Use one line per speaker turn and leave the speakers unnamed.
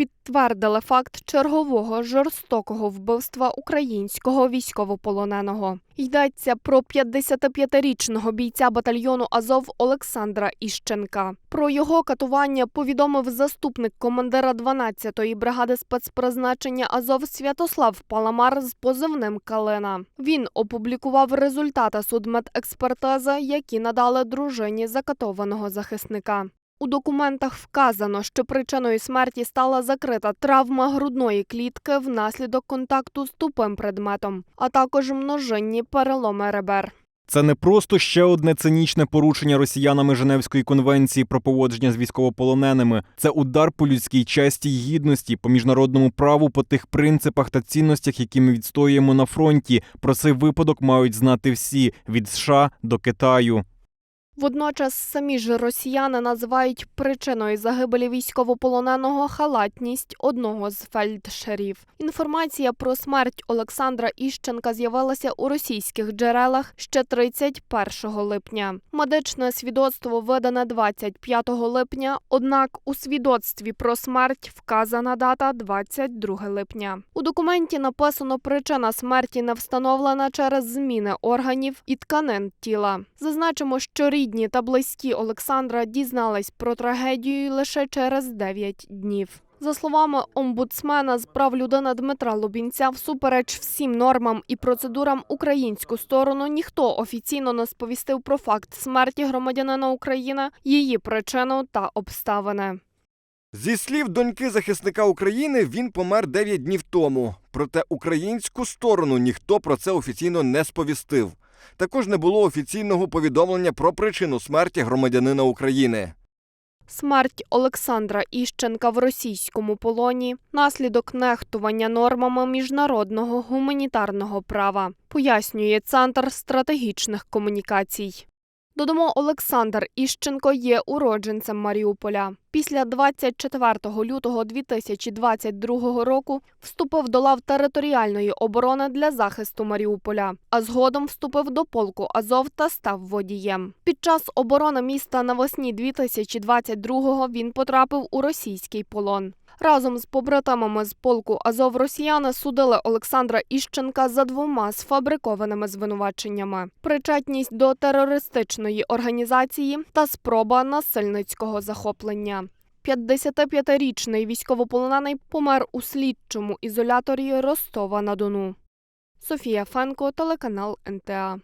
підтвердили факт чергового жорстокого вбивства українського військовополоненого. Йдеться про 55-річного бійця батальйону Азов Олександра Іщенка. Про його катування повідомив заступник командира 12-ї бригади спецпризначення Азов Святослав Паламар з позивним Калина. Він опублікував результати судмедекспертизи, які надали дружині закатованого захисника. У документах вказано, що причиною смерті стала закрита травма грудної клітки внаслідок контакту з тупим предметом, а також множинні переломи ребер.
Це не просто ще одне цинічне порушення росіянами Женевської конвенції про поводження з військовополоненими. Це удар по людській честі й гідності, по міжнародному праву, по тих принципах та цінностях, які ми відстоюємо на фронті. Про цей випадок мають знати всі від США до Китаю.
Водночас самі ж росіяни називають причиною загибелі військовополоненого халатність одного з фельдшерів. Інформація про смерть Олександра Іщенка з'явилася у російських джерелах ще 31 липня. Медичне свідоцтво видане 25 липня. Однак у свідоцтві про смерть вказана дата 22 липня. У документі написано причина смерті не встановлена через зміни органів і тканин тіла. Зазначимо, що рідні та близькі Олександра дізнались про трагедію лише через 9 днів. За словами омбудсмена з прав людини Дмитра Лубінця, всупереч всім нормам і процедурам українську сторону ніхто офіційно не сповістив про факт смерті громадянина України, її причину та обставини.
Зі слів доньки захисника України, він помер 9 днів тому. Проте українську сторону ніхто про це офіційно не сповістив. Також не було офіційного повідомлення про причину смерті громадянина України.
Смерть Олександра Іщенка в російському полоні наслідок нехтування нормами міжнародного гуманітарного права, пояснює Центр стратегічних комунікацій. Додамо, Олександр Іщенко є уродженцем Маріуполя. Після 24 лютого 2022 року вступив до лав територіальної оборони для захисту Маріуполя, а згодом вступив до полку Азов та став водієм. Під час оборони міста навесні 2022-го він потрапив у російський полон. Разом з побратимами з полку Азов росіяни судили Олександра Іщенка за двома сфабрикованими звинуваченнями: причетність до терористичної організації та спроба насильницького захоплення. 55-річний військовополонений помер у слідчому ізоляторі Ростова на Дону. Софія Фенко, телеканал НТА.